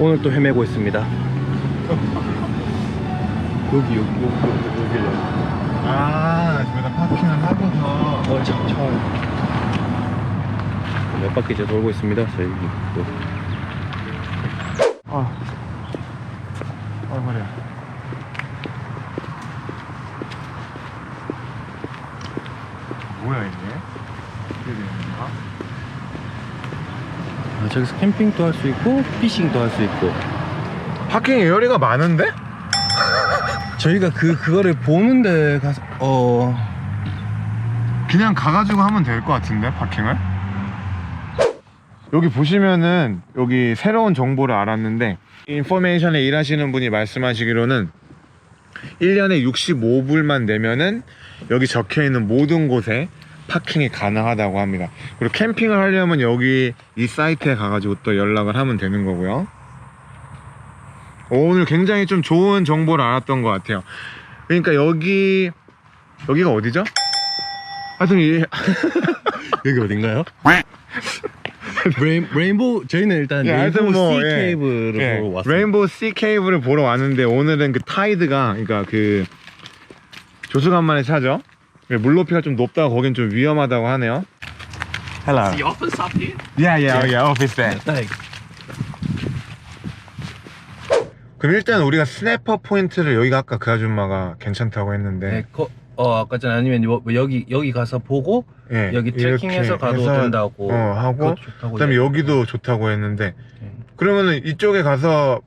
오늘 또 헤매고 있습니다. 여기 여기 여기 여기. 아, 저기다 파킹을 하고서. 어, 참, 참. 몇 바퀴 이제 돌고 있습니다. 저희 또. 아, 아, 머리야. 뭐야, 이게? 어떻게 되는 거야? 아, 저기서 캠핑도 할 수 있고 피싱도 할 수 있고. 파킹 에어리가 많은데? 저희가 그 그거를 보는 데 가서 어 그냥 가가지고 하면 될 것 같은데, 파킹을? 여기 보시면은, 여기 새로운 정보를 알았는데, 인포메이션에 일하시는 분이 말씀하시기로는 1년에 65불만 내면은 여기 적혀 있는 모든 곳에 파킹이 가능하다고 합니다. 그리고 캠핑을 하려면 여기 이 사이트에 가가지고 또 연락을 하면 되는 거고요. 오, 오늘 굉장히 좀 좋은 정보를 알았던 것 같아요. 그러니까 여기 여기가 어디죠? 하여튼 이 여기 어딘가요? 레인, 레인보우 저희는 일단 예, 하여튼 레인보우 뭐, 씨 예. 케이블을 예, 보러 왔어요. 레인보우 씨 케이블을 보러 왔는데 오늘은 그 타이드가 그러니까 그 조수간만에 차죠. 물 높이가 좀 높다고 거긴 좀 위험하다고 하네요. Hello. The office up here? Yeah, yeah, yeah. Office there. Like, 그럼 일단 우리가 스냅퍼 포인트를 여기가 아까 그 아줌마가 괜찮다고 했는데 네, 거, 어 아까 전 아니면 뭐 여기 여기 가서 보고 예, 여기 트레킹해서 이렇게 가도 해서, 된다고 어, 하고 그것도 좋다고 그다음에 여기도 좋다고 했는데 네. 그러면은 이쪽에 가서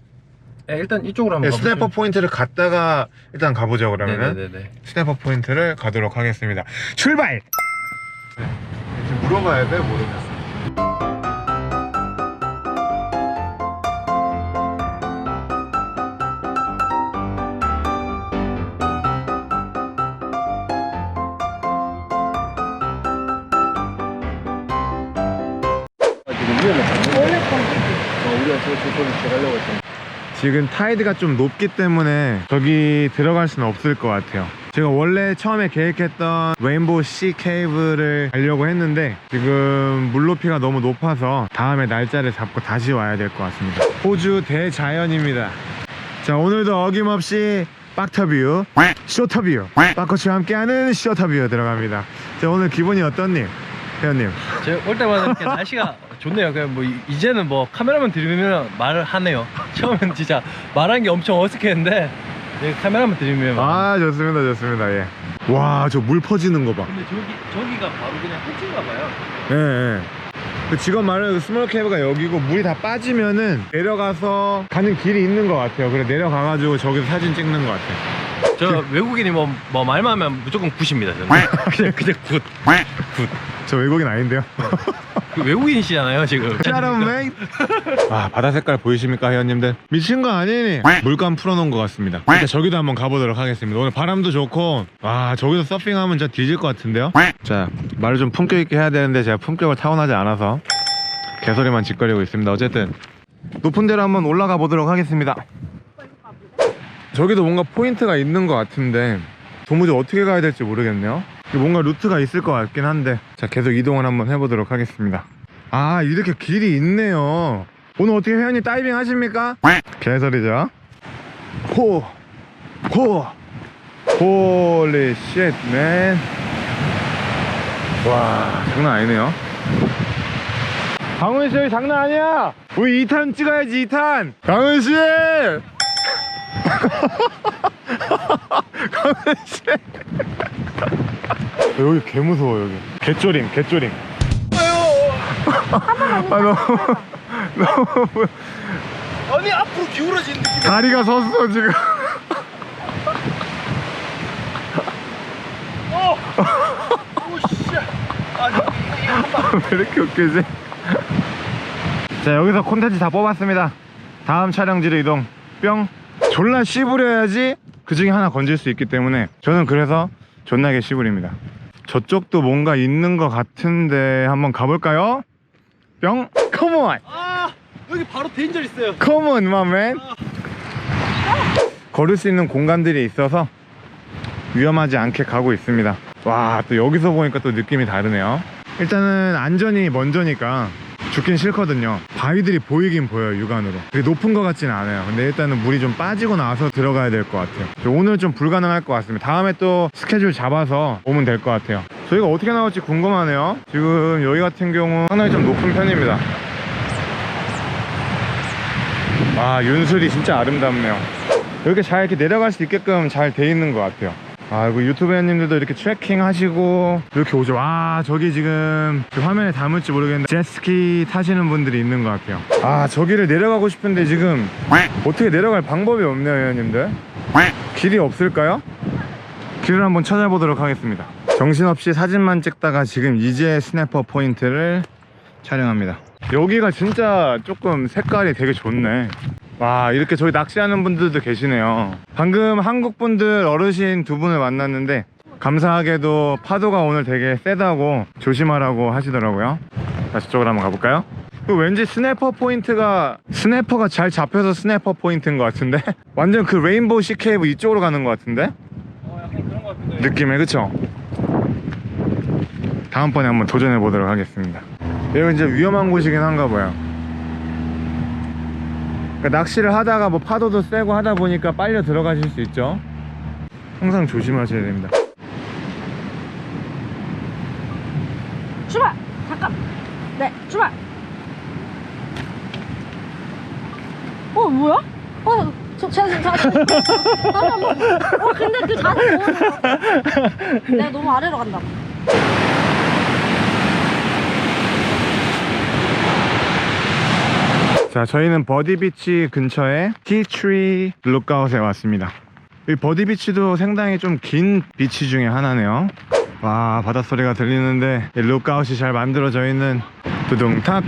예, 일단 이쪽으로 한번 예, 스냅퍼 가보죠. 포인트를 갔다가 일단 가보자 그러면은 네네네네. 스냅퍼 포인트를 가도록 하겠습니다. 출발! 지금 물어봐야 돼 모르겠어. 지금 위험했어. 어, 우리가 저, 저, 저기 들어가려고 했던. 지금 타이드가 좀 높기 때문에 저기 들어갈 수는 없을 것 같아요. 제가 원래 처음에 계획했던 레인보우 씨 케이블을 가려고 했는데 지금 물높이가 너무 높아서 다음에 날짜를 잡고 다시 와야 될 것 같습니다. 호주 대자연입니다. 자 오늘도 어김없이 빡터뷰, 쇼터뷰, 빠커치와 함께하는 쇼터뷰 들어갑니다. 자 오늘 기분이 어떻니? 회원님. 제가 올 때마다 이렇게 날씨가 좋네요. 그냥 뭐 이- 이제는 뭐 카메라만 들이면 말을 하네요. 처음엔 진짜 말한 게 엄청 어색했는데 이제 카메라만 들이면 아 좋습니다 좋습니다 예. 와 저 물 퍼지는 거 봐. 근데 저기 저기가 바로 그냥 해진가 봐요. 예, 예. 그 직원 말은 스몰 캐브가 여기고 물이 다 빠지면은 내려가서 가는 길이 있는 것 같아요. 그래 내려가가지고 저기서 사진 찍는 것 같아요. 저 외국인이 뭐, 뭐 말만 하면 무조건 굿입니다. 저는. 그냥 그냥 굿. 저 외국인 아닌데요. 그 외국인이시잖아요 지금. 메이. 아 바다 색깔 보이십니까 회원님들? 미친 거 아니니? 물감 풀어놓은 것 같습니다. 일단 저기도 한번 가보도록 하겠습니다. 오늘 바람도 좋고 아 저기서 서핑하면 진짜 뒤질 것 같은데요? 자 말을 좀 품격 있게 해야 되는데 제가 품격을 타고나지 않아서 개소리만 짓거리고 있습니다. 어쨌든 높은 데로 한번 올라가 보도록 하겠습니다. 저기도 뭔가 포인트가 있는 것 같은데 도무지 어떻게 가야 될지 모르겠네요. 뭔가 루트가 있을 것 같긴 한데 자 계속 이동을 한번 해보도록 하겠습니다. 아 이렇게 길이 있네요. 오늘 어떻게 회원님 다이빙 하십니까? 개소리죠. 호, 호, 홀리 쉣, 맨. 와 장난 아니네요. 강훈 씨 여기 장난 아니야. 우리 2탄 찍어야지 2탄. 강훈 씨. 강훈 씨. 여기 개 무서워 여기. 개쪼림 개쪼림. 아 너무 너무 아니 앞으로 기울어진 느낌. 다리가 섰어 지금. 오씨. 아왜 이렇게 웃기지? 자 여기서 콘텐츠 다 뽑았습니다 다음 촬영지로 이동 뿅 졸라 씨부려야지 그 중에 하나 건질 수 있기 때문에 저는 그래서 존나게 씨부립니다. 저쪽도 뭔가 있는 것 같은데 한번 가볼까요? 뿅 컴온 아 여기 바로 데인저 있어요. 컴온 마맨 걸을 수 있는 공간들이 있어서 위험하지 않게 가고 있습니다. 와 또 여기서 보니까 또 느낌이 다르네요. 일단은 안전이 먼저니까 죽긴 싫거든요. 바위들이 보이긴 보여요 육안으로. 되게 높은 것 같지는 않아요. 근데 일단은 물이 좀 빠지고 나서 들어가야 될 것 같아요. 오늘 좀 불가능할 것 같습니다. 다음에 또 스케줄 잡아서 오면 될 것 같아요. 저희가 어떻게 나올지 궁금하네요. 지금 여기 같은 경우 상당히 좀 높은 편입니다. 아 윤술이 진짜 아름답네요. 이렇게 잘 이렇게 내려갈 수 있게끔 잘 돼 있는 것 같아요 아 이거 유튜브 회원님들도 이렇게 트레킹 하시고. 이렇게 오죠. 와 저기 지금 그 화면에 담을지 모르겠는데 제스키 타시는 분들이 있는 것 같아요. 아 저기를 내려가고 싶은데 지금 어떻게 내려갈 방법이 없네요 회원님들. 길이 없을까요? 길을 한번 찾아보도록 하겠습니다. 정신없이 사진만 찍다가 지금 이제 스냅퍼 포인트를 촬영합니다. 여기가 진짜 조금 색깔이 되게 좋네 와 이렇게 저기 낚시하는 분들도 계시네요 방금 한국 분들 어르신 두 분을 만났는데 감사하게도 파도가 오늘 되게 세다고 조심하라고 하시더라고요 자 저쪽으로 한번 가볼까요? 그 왠지 스냅퍼 포인트가 스냅퍼가 잘 잡혀서 스냅퍼 포인트인 것 같은데 완전 그 레인보우 시케이브 이쪽으로 가는 것 같은데 어, 것. 느낌에 그쵸? 다음번에 한번 도전해 보도록 하겠습니다 여기 이제 위험한 곳이긴 한가 봐요 그러니까 낚시를 하다가 뭐 파도도 세고 하다 보니까 빨려 들어가실 수 있죠 항상 조심하셔야 됩니다 출발! 잠깐! 네, 출발! 어, 뭐야? 어, 저, 저, 저, 저, 저, 어, 근데 그 자세 너무. 내가 너무 아래로 간다. 자 저희는 버디비치 근처에 티트리 룩아웃에 왔습니다. 이 버디비치도 상당히 좀 긴 비치 중에 하나네요. 와 바닷소리가 들리는데 이 룩아웃이 잘 만들어져 있는 두둥탁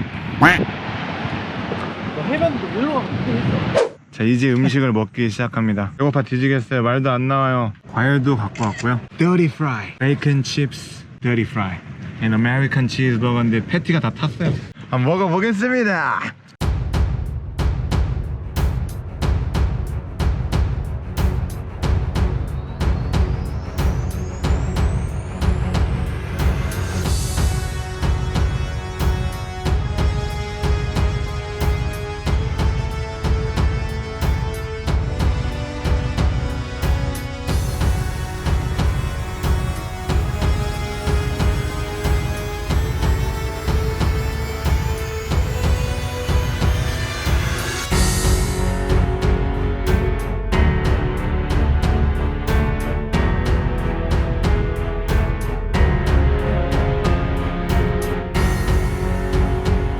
해변도 일로 가면. 자 이제 음식을 먹기 시작합니다. 배고파 뒤지겠어요. 말도 안 나와요. 과일도 갖고 왔고요. Dirty fry. Bacon chips dirty fry. And American cheeseburger인데 패티가 다 탔어요. 한번 먹어보겠습니다